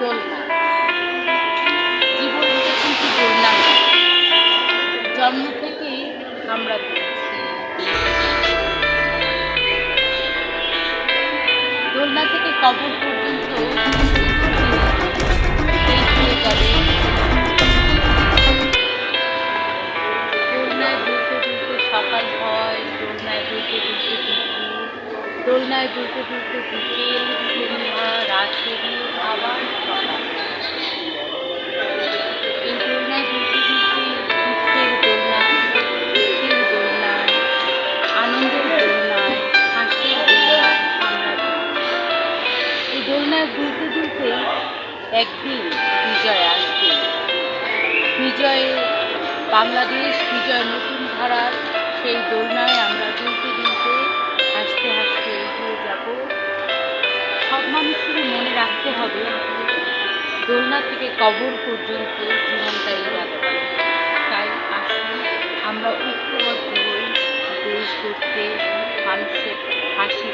দোলনা জীবনটা কিন্তু দোলনা। জন্ম থেকেই আমরা দোলনা থেকে কবর পর্যন্ত সকাল হয়, দোলনায় দুলতে দুলতে দুপুর। দোলনায় দুলতে দুলতে বিকেল সন্ধ্যা রাত পেরিয়ে আবার এই দুলতে দুলতে একদিন বিজয় আসবে। বিজয়ে বাংলাদেশ, বিজয় নতুন ধারার সেই দোলনায় আমরা দুলতে দুলতে হাসতে হাসতে এগিয়ে যাব। সব মানুষেরই মনে রাখতে হবে, দোলনা থেকে কবর পর্যন্ত জীবনটা এইভাবে তাই আসুন আমরা ঐক্যবদ্ধ হই, দেশ করতে মানুষের হাসি